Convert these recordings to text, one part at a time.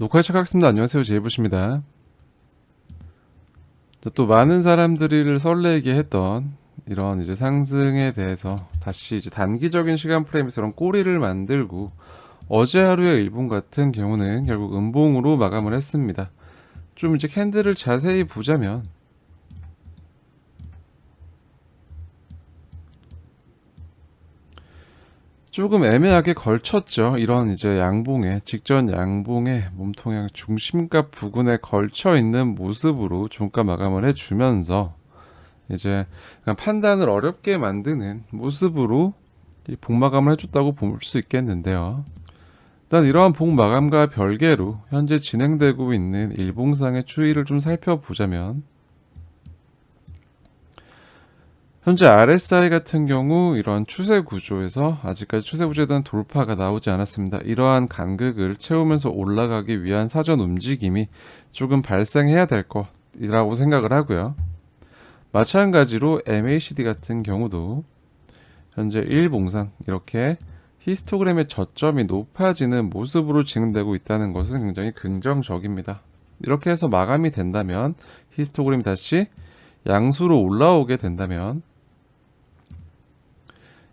녹화 시작하겠습니다. 안녕하세요. 제이부십니다. 자, 또 많은 사람들을 설레게 했던 이런 이제 상승에 대해서 다시 이제 단기적인 시간 프레임에서 이런 꼬리를 만들고 어제 하루의 일본 같은 경우는 결국 음봉으로 마감을 했습니다. 좀 이제 캔들을 자세히 보자면 조금 애매하게 걸쳤죠. 이런 이제 양봉에 직전 양봉에 몸통의 중심값 부근에 걸쳐 있는 모습으로 종가 마감을 해주면서 이제 판단을 어렵게 만드는 모습으로 이 복마감을 해줬다고 볼 수 있겠는데요. 일단 이러한 복마감과 별개로 현재 진행되고 있는 일봉상의 추이를 좀 살펴보자면 현재 RSI 같은 경우 이러한 추세 구조에서 아직까지 추세 구조에 대한 돌파가 나오지 않았습니다. 이러한 간극을 채우면서 올라가기 위한 사전 움직임이 조금 발생해야 될 것이라고 생각을 하고요. 마찬가지로 MACD 같은 경우도 현재 일봉상 이렇게 히스토그램의 저점이 높아지는 모습으로 진행되고 있다는 것은 굉장히 긍정적입니다. 이렇게 해서 마감이 된다면 히스토그램이 다시 양수로 올라오게 된다면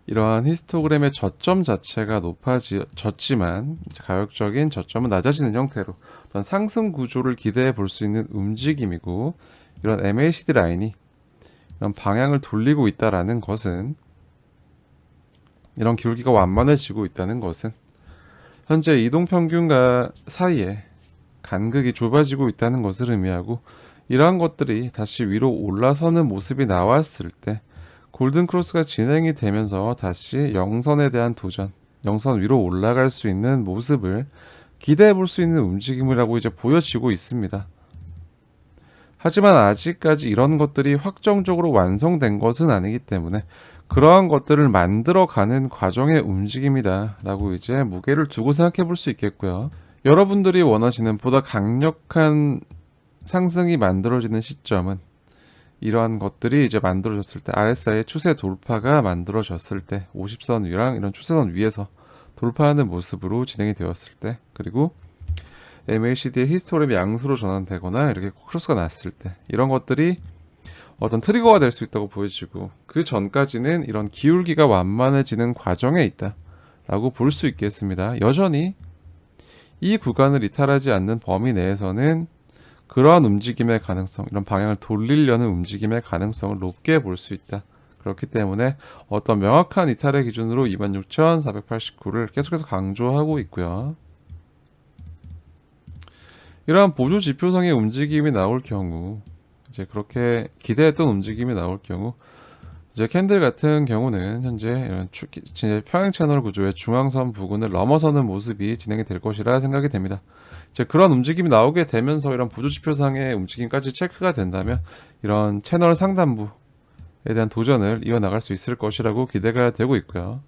이러한 히스토그램의 저점 자체가 높아졌지만 가격적인 저점은 낮아지는 형태로 어떤 상승 구조를 기대해 볼 수 있는 움직임이고 이런 MACD 라인이 이런 방향을 돌리고 있다라는 것은 이런 기울기가 완만해지고 있다는 것은 현재 이동평균과 사이에 간극이 좁아지고 있다는 것을 의미하고 이러한 것들이 다시 위로 올라서는 모습이 나왔을 때 골든 크로스가 진행이 되면서 다시 영선에 대한 도전, 영선 위로 올라갈 수 있는 모습을 기대해 볼 수 있는 움직임이라고 이제 보여지고 있습니다. 하지만 아직까지 이런 것들이 확정적으로 완성된 것은 아니기 때문에 그러한 것들을 만들어 가는 과정의 움직임이다 라고 이제 무게를 두고 생각해 볼 수 있겠고요. 여러분들이 원하시는 보다 강력한 상승이 만들어지는 시점은 이러한 것들이 이제 만들어졌을 때 RSI의 추세 돌파가 만들어졌을 때 50선 위랑 이런 추세선 위에서 돌파하는 모습으로 진행이 되었을 때 그리고 MACD의 히스토그램이 양수로 전환되거나 이렇게 크로스가 났을 때 이런 것들이 어떤 트리거가 될 수 있다고 보여지고 그 전까지는 이런 기울기가 완만해지는 과정에 있다 라고 볼 수 있겠습니다. 여전히 이 구간을 이탈하지 않는 범위 내에서는 그러한 움직임의 가능성, 이런 방향을 돌리려는 움직임의 가능성을 높게 볼 수 있다. 그렇기 때문에 어떤 명확한 이탈의 기준으로 26,489를 계속해서 강조하고 있고요. 이러한 보조 지표상의 움직임이 나올 경우, 이제 그렇게 기대했던 움직임이 나올 경우, 이제 캔들 같은 경우는 현재 이런 추, 이제 평행 채널 구조의 중앙선 부근을 넘어서는 모습이 진행이 될 것이라 생각이 됩니다. 이제 그런 움직임이 나오게 되면서 이런 보조 지표상의 움직임까지 체크가 된다면 이런 채널 상단부에 대한 도전을 이어나갈 수 있을 것이라고 기대가 되고 있고요.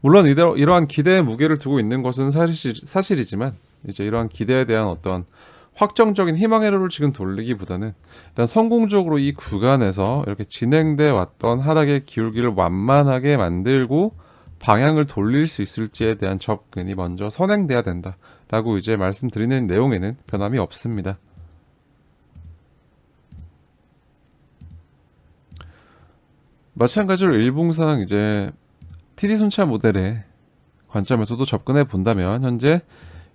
물론 이대로 이러한 기대의 무게를 두고 있는 것은 사실, 사실이지만 이제 이러한 기대에 대한 어떤 확정적인 희망의 로를 지금 돌리기보다는 일단 성공적으로 이 구간에서 이렇게 진행돼 왔던 하락의 기울기를 완만하게 만들고 방향을 돌릴 수 있을지에 대한 접근이 먼저 선행돼야 된다 라고 이제 말씀드리는 내용에는 변함이 없습니다. 마찬가지로 일봉상 이제 TD 순차 모델의 관점에서도 접근해 본다면 현재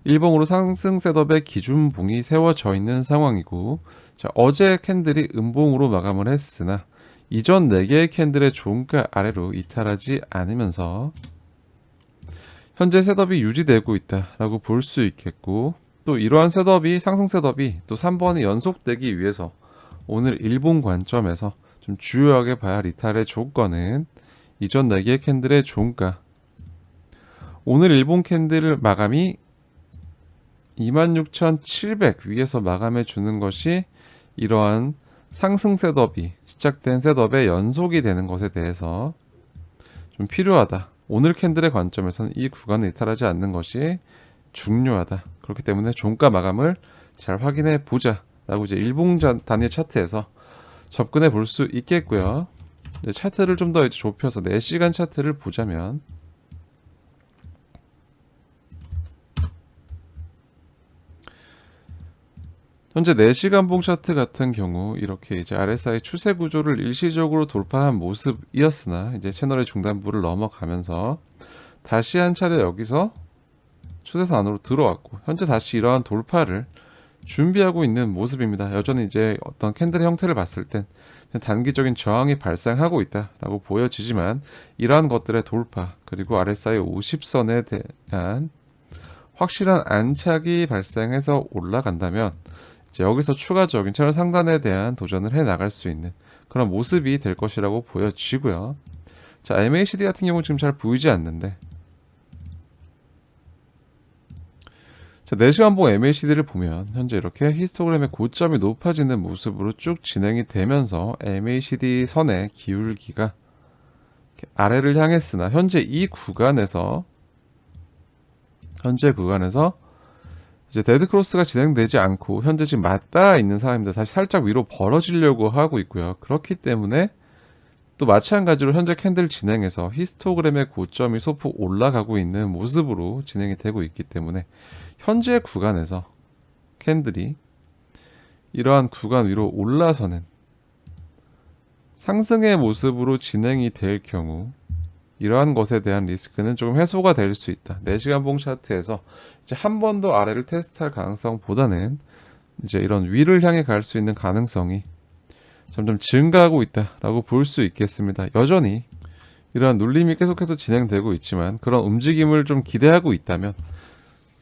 일봉으로 상승 셋업의 기준봉이 세워져 있는 상황이고 자, 어제 캔들이 음봉으로 마감을 했으나 이전 4개의 캔들의 종가 아래로 이탈하지 않으면서 현재 셋업이 유지되고 있다라고 볼 수 있겠고 또 이러한 셋업이 상승 셋업이 또 3번이 연속되기 위해서 오늘 일본 관점에서 좀 주요하게 봐야 할 이탈의 조건은 이전 4개의 캔들의 종가. 오늘 일본 캔들 마감이 26,700 위에서 마감해 주는 것이 이러한 상승 셋업이 시작된 셋업의 연속이 되는 것에 대해서 좀 필요하다. 오늘 캔들의 관점에서는 이 구간을 이탈하지 않는 것이 중요하다. 그렇기 때문에 종가 마감을 잘 확인해 보자. 라고 이제 일봉 단위 차트에서 접근해 볼 수 있겠고요. 차트를 좀 더 좁혀서 4시간 차트를 보자면 현재 4시간 봉 차트 같은 경우 이렇게 이제 RSI 추세 구조를 일시적으로 돌파한 모습이었으나 이제 채널의 중단부를 넘어가면서 다시 한 차례 여기서 추세선 안으로 들어왔고 현재 다시 이러한 돌파를 준비하고 있는 모습입니다. 여전히 이제 어떤 캔들의 형태를 봤을 땐 단기적인 저항이 발생하고 있다라고 보여지지만 이러한 것들의 돌파 그리고 RSI 50선에 대한 확실한 안착이 발생해서 올라간다면 여기서 추가적인 채널 상단에 대한 도전을 해 나갈 수 있는 그런 모습이 될 것이라고 보여지고요. 자, MACD 같은 경우 지금 잘 보이지 않는데 자, 4시간 봉 MACD를 보면 현재 이렇게 히스토그램의 고점이 높아지는 모습으로 쭉 진행이 되면서 MACD 선의 기울기가 아래를 향했으나 현재 이 구간에서 현재 구간에서 이제 데드 크로스가 진행되지 않고 현재 지금 맞닿아 있는 상황입니다. 다시 살짝 위로 벌어지려고 하고 있고요. 그렇기 때문에 또 마찬가지로 현재 캔들 진행에서 히스토그램의 고점이 소폭 올라가고 있는 모습으로 진행이 되고 있기 때문에 현재 구간에서 캔들이 이러한 구간 위로 올라서는 상승의 모습으로 진행이 될 경우 이러한 것에 대한 리스크는 조금 해소가 될 수 있다. 4시간 봉 차트에서 이제 한 번 더 아래를 테스트할 가능성보다는 이제 이런 위를 향해 갈 수 있는 가능성이 점점 증가하고 있다라고 볼 수 있겠습니다. 여전히 이러한 눌림이 계속해서 진행되고 있지만 그런 움직임을 좀 기대하고 있다면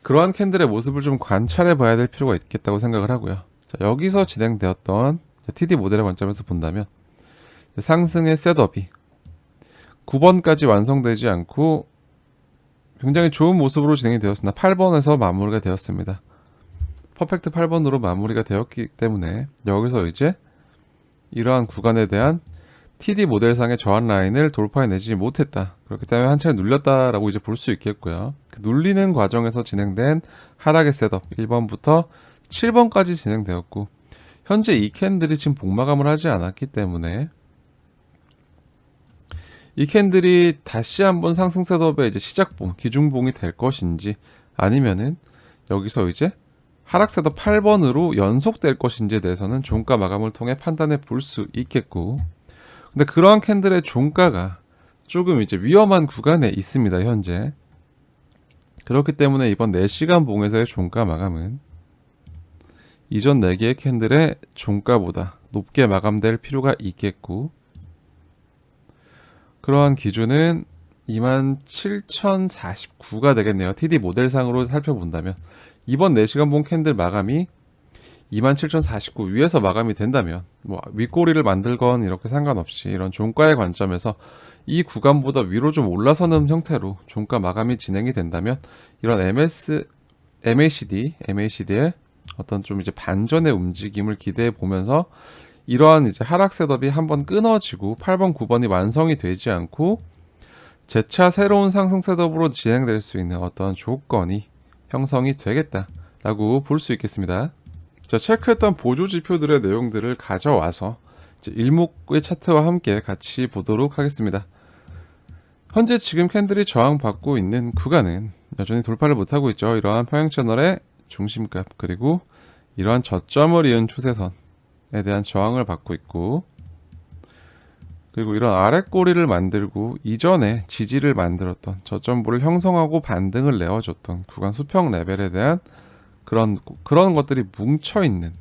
그러한 캔들의 모습을 좀 관찰해 봐야 될 필요가 있겠다고 생각을 하고요. 자, 여기서 진행되었던 TD 모델의 관점에서 본다면 상승의 셋업이 9번까지 완성되지 않고 굉장히 좋은 모습으로 진행이 되었으나 8번에서 마무리가 되었습니다. 퍼펙트 8번으로 마무리가 되었기 때문에 여기서 이제 이러한 구간에 대한 TD 모델상의 저한 라인을 돌파해내지 못했다. 그렇기 때문에 한 차례 눌렸다라고 이제 볼 수 있겠고요. 그 눌리는 과정에서 진행된 하락의 셋업 1번부터 7번까지 진행되었고 현재 이 캔들이 지금 복마감을 하지 않았기 때문에 이 캔들이 다시 한번 상승 셋업의 이제 시작봉, 기중봉이 될 것인지 아니면은 여기서 이제 하락 셋업 8번으로 연속될 것인지에 대해서는 종가 마감을 통해 판단해 볼 수 있겠고 근데 그러한 캔들의 종가가 조금 이제 위험한 구간에 있습니다 현재. 그렇기 때문에 이번 4시간 봉에서의 종가 마감은 이전 4개의 캔들의 종가보다 높게 마감될 필요가 있겠고 그러한 기준은 27,049가 되겠네요. TD 모델상으로 살펴본다면 이번 4시간 봉 캔들 마감이 27,049 위에서 마감이 된다면 뭐 윗꼬리를 만들건 이렇게 상관없이 이런 종가의 관점에서 이 구간보다 위로 좀 올라서는 형태로 종가 마감이 진행이 된다면 이런 MS MACD MACD의 어떤 좀 이제 반전의 움직임을 기대해 보면서 이러한 이제 하락 셋업이 한번 끊어지고 8번, 9번이 완성이 되지 않고 재차 새로운 상승 셋업으로 진행될 수 있는 어떤 조건이 형성이 되겠다라고 볼 수 있겠습니다. 자, 체크했던 보조 지표들의 내용들을 가져와서 일목의 차트와 함께 같이 보도록 하겠습니다. 현재 지금 캔들이 저항받고 있는 구간은 여전히 돌파를 못하고 있죠. 이러한 평행 채널의 중심값 그리고 이러한 저점을 이은 추세선에 대한 저항을 받고 있고 그리고 이런 아랫꼬리를 만들고 이전에 지지를 만들었던 저점부를 형성하고 반등을 내어줬던 구간 수평 레벨에 대한 그런 그런 것들이 뭉쳐 있는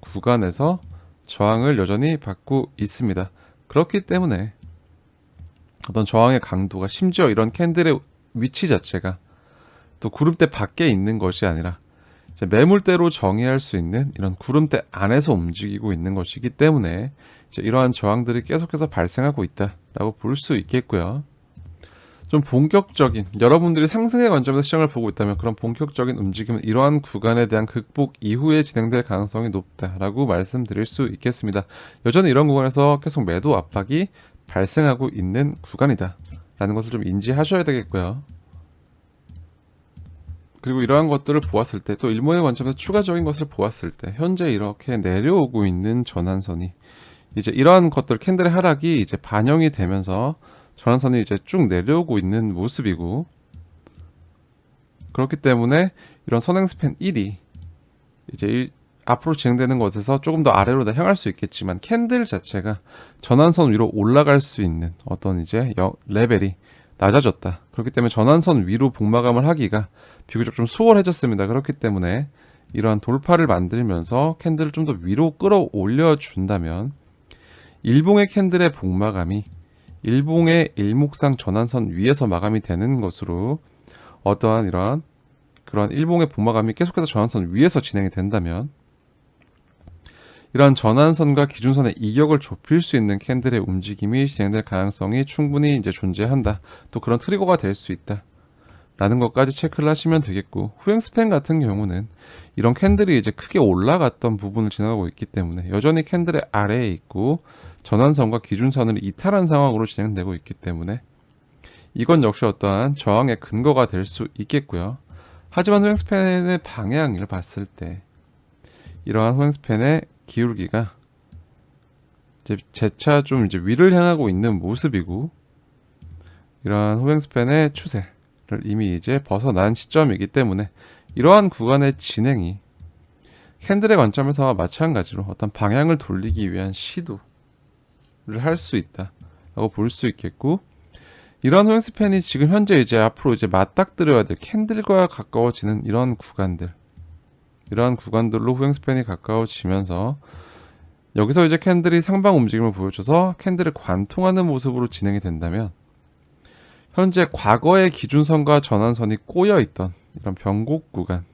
구간에서 저항을 여전히 받고 있습니다. 그렇기 때문에 어떤 저항의 강도가 심지어 이런 캔들의 위치 자체가 또 구름대 밖에 있는 것이 아니라 매물대로 정의할 수 있는 이런 구름대 안에서 움직이고 있는 것이기 때문에 이러한 저항들이 계속해서 발생하고 있다라고 볼 수 있겠고요. 좀 본격적인 여러분들이 상승의 관점에서 시장을 보고 있다면 그런 본격적인 움직임은 이러한 구간에 대한 극복 이후에 진행될 가능성이 높다라고 말씀드릴 수 있겠습니다. 여전히 이런 구간에서 계속 매도 압박이 발생하고 있는 구간이다라는 것을 좀 인지하셔야 되겠고요. 그리고 이러한 것들을 보았을 때 또 일본의 관점에서 추가적인 것을 보았을 때 현재 이렇게 내려오고 있는 전환선이 이제 이러한 것들 캔들의 하락이 이제 반영이 되면서 전환선이 이제 쭉 내려오고 있는 모습이고 그렇기 때문에 이런 선행 스팬 1이 이제 일- 앞으로 진행되는 것에서 조금 더 아래로 다 향할 수 있겠지만 캔들 자체가 전환선 위로 올라갈 수 있는 어떤 이제 여- 레벨이 낮아졌다. 그렇기 때문에 전환선 위로 복마감을 하기가 비교적 좀 수월해졌습니다. 그렇기 때문에 이러한 돌파를 만들면서 캔들을 좀 더 위로 끌어올려 준다면 일봉의 캔들의 복마감이 일봉의 일목상 전환선 위에서 마감이 되는 것으로 어떠한 이러한 그런 일봉의 복마감이 계속해서 전환선 위에서 진행이 된다면 이러한 전환선과 기준선의 이격을 좁힐 수 있는 캔들의 움직임이 진행될 가능성이 충분히 이제 존재한다. 또 그런 트리거가 될 수 있다. 라는 것까지 체크를 하시면 되겠고 후행 스팬 같은 경우는 이런 캔들이 이제 크게 올라갔던 부분을 지나가고 있기 때문에 여전히 캔들의 아래에 있고 전환선과 기준선을 이탈한 상황으로 진행되고 있기 때문에 이건 역시 어떠한 저항의 근거가 될 수 있겠고요. 하지만 후행 스팬의 방향을 봤을 때 이러한 후행 스팬의 기울기가 이제 재차 좀 이제 위를 향하고 있는 모습이고 이러한 후행 스팬의 추세를 이미 이제 벗어난 시점이기 때문에 이러한 구간의 진행이 캔들의 관점에서와 마찬가지로 어떤 방향을 돌리기 위한 시도를 할 수 있다라고 볼 수 있겠고 이런 후행 스팬이 지금 현재 이제 앞으로 이제 맞닥뜨려야 될 캔들과 가까워지는 이런 구간들 이러한 구간들로 후행 스팬이 가까워지면서 여기서 이제 캔들이 상방 움직임을 보여줘서 캔들을 관통하는 모습으로 진행이 된다면 현재 과거의 기준선과 전환선이 꼬여 있던 이런 변곡 구간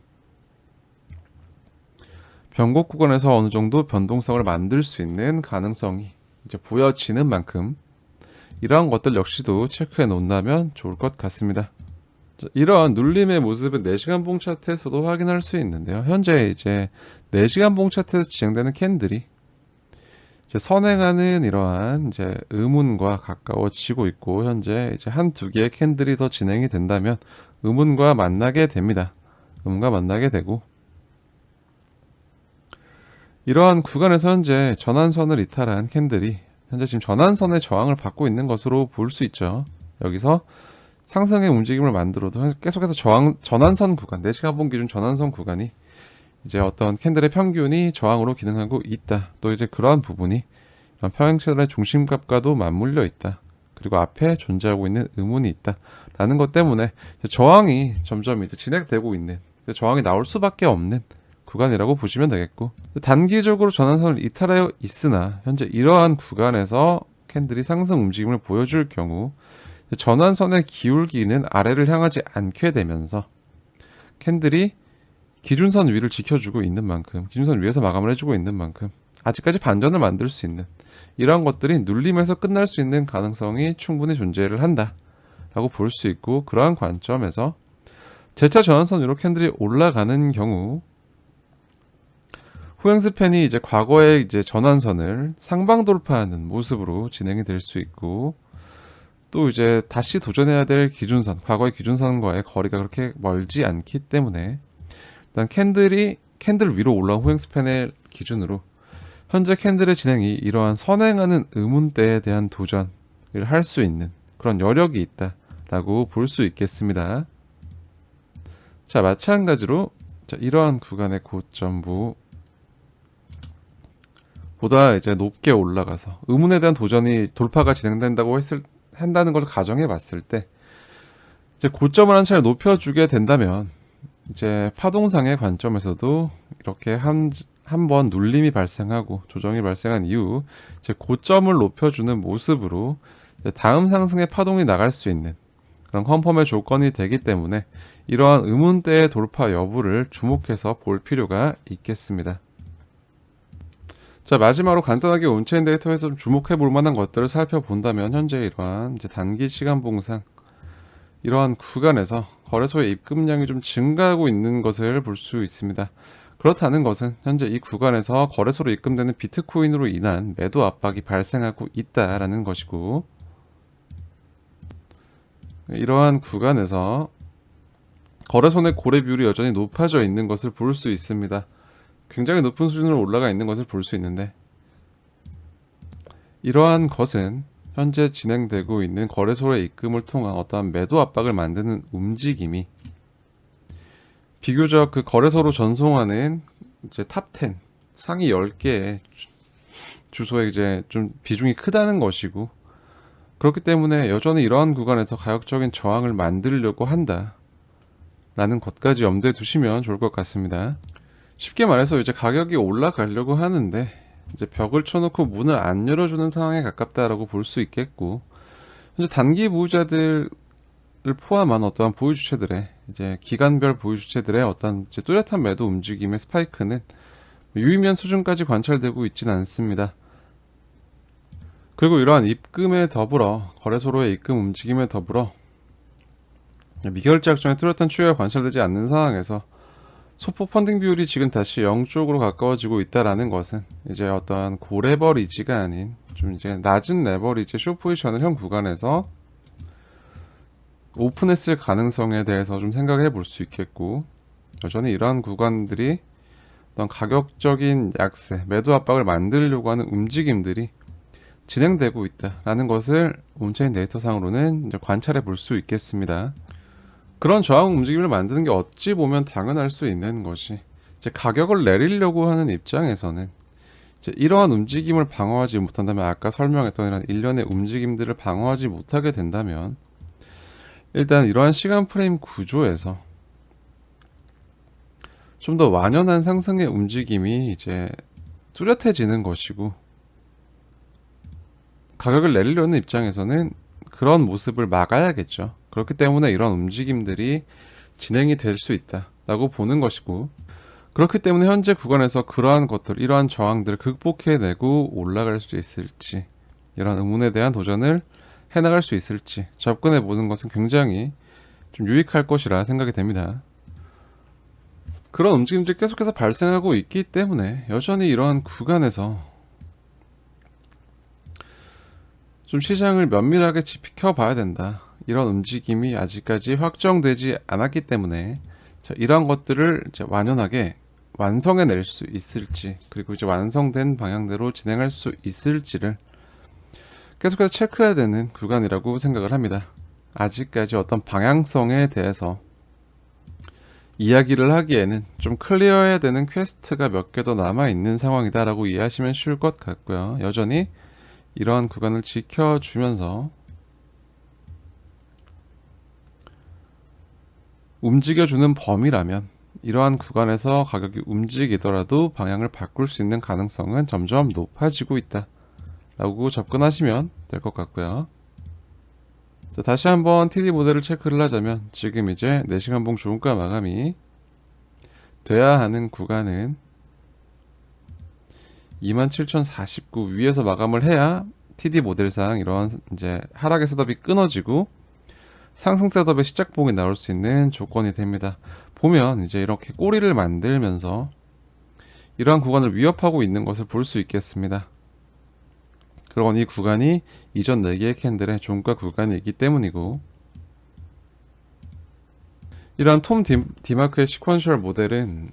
변곡 구간에서 어느 정도 변동성을 만들 수 있는 가능성이 이제 보여지는 만큼 이러한 것들 역시도 체크해 놓는다면 좋을 것 같습니다. 자, 이러한 눌림의 모습은 4시간 봉 차트에서도 확인할 수 있는데요. 현재 이제 4시간 봉 차트에서 진행되는 캔들이 선행하는 이러한 이제 의문과 가까워지고 있고 현재 이제 한 두 개의 캔들이 더 진행이 된다면 의문과 만나게 됩니다. 의문과 만나게 되고 이러한 구간에서 현재 전환선을 이탈한 캔들이 현재 지금 전환선의 저항을 받고 있는 것으로 볼 수 있죠. 여기서 상승의 움직임을 만들어도 계속해서 저항, 전환선 구간, 4시간 봉 기준 전환선 구간이 이제 어떤 캔들의 평균이 저항으로 기능하고 있다. 또 이제 그러한 부분이 이런 평행체들의 중심값과도 맞물려 있다. 그리고 앞에 존재하고 있는 의문이 있다. 라는 것 때문에 저항이 점점 이제 진행되고 있는, 저항이 나올 수밖에 없는 구간이라고 보시면 되겠고, 단기적으로 전환선을 이탈하여 있으나, 현재 이러한 구간에서 캔들이 상승 움직임을 보여줄 경우, 전환선의 기울기는 아래를 향하지 않게 되면서 캔들이 기준선 위를 지켜주고 있는 만큼 기준선 위에서 마감을 해주고 있는 만큼 아직까지 반전을 만들 수 있는 이러한 것들이 눌림에서 끝날 수 있는 가능성이 충분히 존재를 한다 라고 볼 수 있고 그러한 관점에서 재차 전환선 위로 캔들이 올라가는 경우 후행 스팬이 이제 과거의 이제 전환선을 상방 돌파하는 모습으로 진행이 될 수 있고 또 이제 다시 도전해야 될 기준선, 과거의 기준선과의 거리가 그렇게 멀지 않기 때문에 일단 캔들이 캔들 위로 올라온 후행 스팬의 기준으로 현재 캔들의 진행이 이러한 선행하는 의문대에 대한 도전을 할 수 있는 그런 여력이 있다라고 볼 수 있겠습니다. 자, 마찬가지로 자, 이러한 구간의 고점부 보다 이제 높게 올라가서 의문에 대한 도전이 돌파가 진행된다고 했을 한다는 걸 가정해 봤을 때 이제 고점을 한 차례 높여주게 된다면 이제 파동상의 관점에서도 이렇게 한 한 번 눌림이 발생하고 조정이 발생한 이후 이제 고점을 높여주는 모습으로 이제 다음 상승의 파동이 나갈 수 있는 그런 컨펌의 조건이 되기 때문에 이러한 의문대의 돌파 여부를 주목해서 볼 필요가 있겠습니다. 자 마지막으로 간단하게 온체인 데이터에서 좀 주목해 볼 만한 것들을 살펴본다면 현재 이러한 이제 단기 시간 봉상 이러한 구간에서 거래소의 입금량이 좀 증가하고 있는 것을 볼 수 있습니다. 그렇다는 것은 현재 이 구간에서 거래소로 입금되는 비트코인으로 인한 매도 압박이 발생하고 있다라는 것이고 이러한 구간에서 거래소 내 고래 비율이 여전히 높아져 있는 것을 볼 수 있습니다. 굉장히 높은 수준으로 올라가 있는 것을 볼 수 있는데 이러한 것은 현재 진행되고 있는 거래소의 입금을 통한 어떠한 매도 압박을 만드는 움직임이 비교적 그 거래소로 전송하는 이제 탑10 상위 10개의 주소에 이제 좀 비중이 크다는 것이고 그렇기 때문에 여전히 이러한 구간에서 가격적인 저항을 만들려고 한다. 라는 것까지 염두에 두시면 좋을 것 같습니다. 쉽게 말해서 이제 가격이 올라가려고 하는데 이제 벽을 쳐놓고 문을 안 열어주는 상황에 가깝다라고 볼 수 있겠고 현재 단기 보유자들을 포함한 어떠한 보유 주체들의 이제 기간별 보유 주체들의 어떤 이제 뚜렷한 매도 움직임의 스파이크는 유의미한 수준까지 관찰되고 있지는 않습니다. 그리고 이러한 입금에 더불어 거래소로의 입금 움직임에 더불어 미결제 약정의 뚜렷한 추이가 관찰되지 않는 상황에서 소폭 펀딩 비율이 지금 다시 0 쪽으로 가까워지고 있다라는 것은 이제 어떠한 고레버리지가 아닌 좀 이제 낮은 레버리지 쇼 포지션을 현 구간에서 오픈했을 가능성에 대해서 좀 생각해 볼 수 있겠고 여전히 이러한 구간들이 어떤 가격적인 약세, 매도 압박을 만들려고 하는 움직임들이 진행되고 있다라는 것을 온체인 데이터상으로는 관찰해 볼 수 있겠습니다. 그런 저항 움직임을 만드는 게 어찌 보면 당연할 수 있는 것이 이제 가격을 내리려고 하는 입장에서는 이제 이러한 움직임을 방어하지 못한다면 아까 설명했던 이런 일련의 움직임들을 방어하지 못하게 된다면 일단 이러한 시간 프레임 구조에서 좀 더 완연한 상승의 움직임이 이제 뚜렷해지는 것이고 가격을 내리려는 입장에서는 그런 모습을 막아야겠죠. 그렇기 때문에 이런 움직임들이 진행이 될 수 있다라고 보는 것이고 그렇기 때문에 현재 구간에서 그러한 것들, 이러한 저항들을 극복해내고 올라갈 수 있을지 이러한 의문에 대한 도전을 해나갈 수 있을지 접근해 보는 것은 굉장히 좀 유익할 것이라 생각이 됩니다. 그런 움직임들이 계속해서 발생하고 있기 때문에 여전히 이러한 구간에서 좀 시장을 면밀하게 지켜봐야 된다. 이런 움직임이 아직까지 확정되지 않았기 때문에 자, 이러한 것들을 이제 완연하게 완성해낼 수 있을지 그리고 이제 완성된 방향대로 진행할 수 있을지를 계속해서 체크해야 되는 구간이라고 생각을 합니다. 아직까지 어떤 방향성에 대해서 이야기를 하기에는 좀 클리어해야 되는 퀘스트가 몇 개 더 남아 있는 상황이다라고 이해하시면 쉬울 것 같고요. 여전히 이러한 구간을 지켜주면서 움직여주는 범위라면 이러한 구간에서 가격이 움직이더라도 방향을 바꿀 수 있는 가능성은 점점 높아지고 있다. 라고 접근하시면 될 것 같고요. 자, 다시 한번 TD 모델을 체크를 하자면 지금 이제 4시간 봉 종가 마감이 돼야 하는 구간은 27,049 위에서 마감을 해야 TD 모델상 이런 이제 하락의 셋업이 끊어지고 상승 셋업의 시작봉이 나올 수 있는 조건이 됩니다. 보면 이제 이렇게 꼬리를 만들면서 이러한 구간을 위협하고 있는 것을 볼 수 있겠습니다. 그건 이 구간이 이전 4개의 캔들의 종가 구간이기 때문이고 이러한 톰 디, 디마크의 시퀀셜 모델은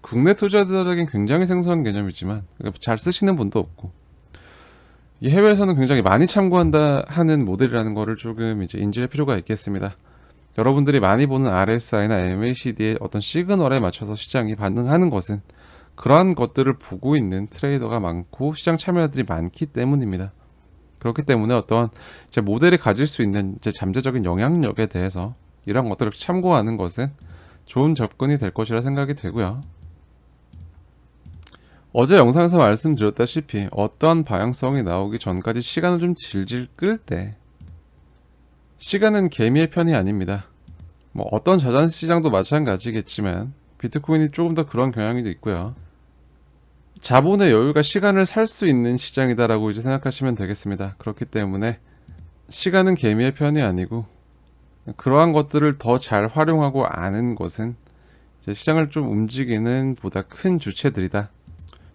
국내 투자자들에겐 굉장히 생소한 개념이지만 그러니까 잘 쓰시는 분도 없고 이 해외에서는 굉장히 많이 참고한다 하는 모델이라는 거를 조금 이제 인지할 필요가 있겠습니다. 여러분들이 많이 보는 RSI나 MACD의 어떤 시그널에 맞춰서 시장이 반응하는 것은 그러한 것들을 보고 있는 트레이더가 많고 시장 참여자들이 많기 때문입니다. 그렇기 때문에 어떤 제 모델이 가질 수 있는 제 잠재적인 영향력에 대해서 이런 것들을 참고하는 것은 좋은 접근이 될 것이라 생각이 되고요. 어제 영상에서 말씀드렸다시피 어떠한 방향성이 나오기 전까지 시간을 좀 질질 끌 때 시간은 개미의 편이 아닙니다. 뭐 어떤 저장 시장도 마찬가지겠지만 비트코인이 조금 더 그런 경향이 있고요. 자본의 여유가 시간을 살 수 있는 시장이다라고 이제 생각하시면 되겠습니다. 그렇기 때문에 시간은 개미의 편이 아니고 그러한 것들을 더 잘 활용하고 아는 것은 시장을 좀 움직이는 보다 큰 주체들이다.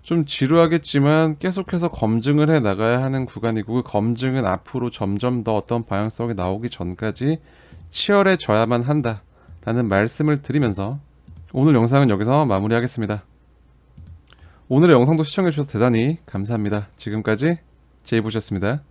좀 지루하겠지만 계속해서 검증을 해 나가야 하는 구간이고 그 검증은 앞으로 점점 더 어떤 방향성이 나오기 전까지 치열해져야만 한다 라는 말씀을 드리면서 오늘 영상은 여기서 마무리하겠습니다. 오늘의 영상도 시청해주셔서 대단히 감사합니다. 지금까지 제이보셨습니다.